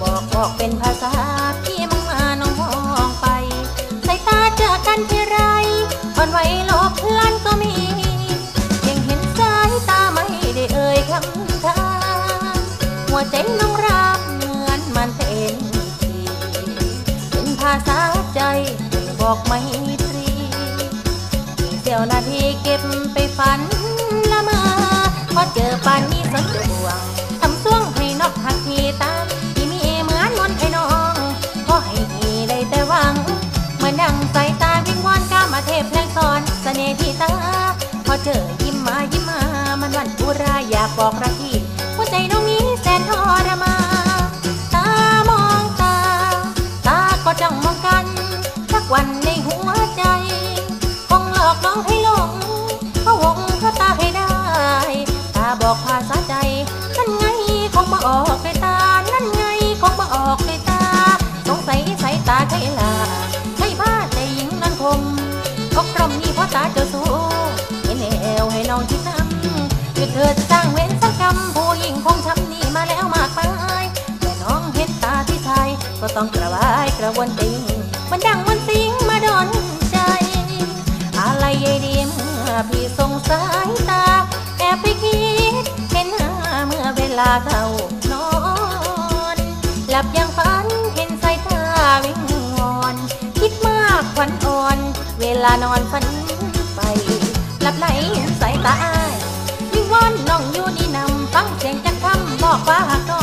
บอกบอกเป็นภาษาพี่มึงมาน้องมองไปสายตาเจอกันที่ไรอ่อนไหวหลบพลันก็มียังเห็นสายตาไม่ได้เอ่ยคำทาหัวใจน้องรับเหมือนมันเป็นทีเป็นภาษาใจบอกไม่ตรีเสียวนาทีเก็บไปฝันละเมอพอเจอปานนี้ อเจอยิ้มมายิ้มมา มันวันอุราอยากบอกรักที่หัวใจน้องนี้แสนทรมา ตามองตา ตาก็จ้องมองกันสักวันในหัวใจ คงหลอกน้องให้หลงเขาวงเขาตาให้ได้ ตาบอกภาษาใจ นั่นไงคงมาออกด้วยตา นั่นไงคงมาออกด้วยตา สงสัยสายตาใช่ลา ก็ต้องกระวายกระวนติงมันดังมันสิงมาโดนใจ อะไรยายดีเมื่อพี่สงสายตา แอบไปคิดเห็นหน้าเมื่อเวลาเข้านอน หลับยังฝันเห็นสายตาวิงวอน คิดมากขวัญอ่อน เวลานอนฝันไป หลับไหลสายตาอ้ายวิงวอนน้องอยู่นี่นำฟังเสียงจากคำบอกว่าหากน้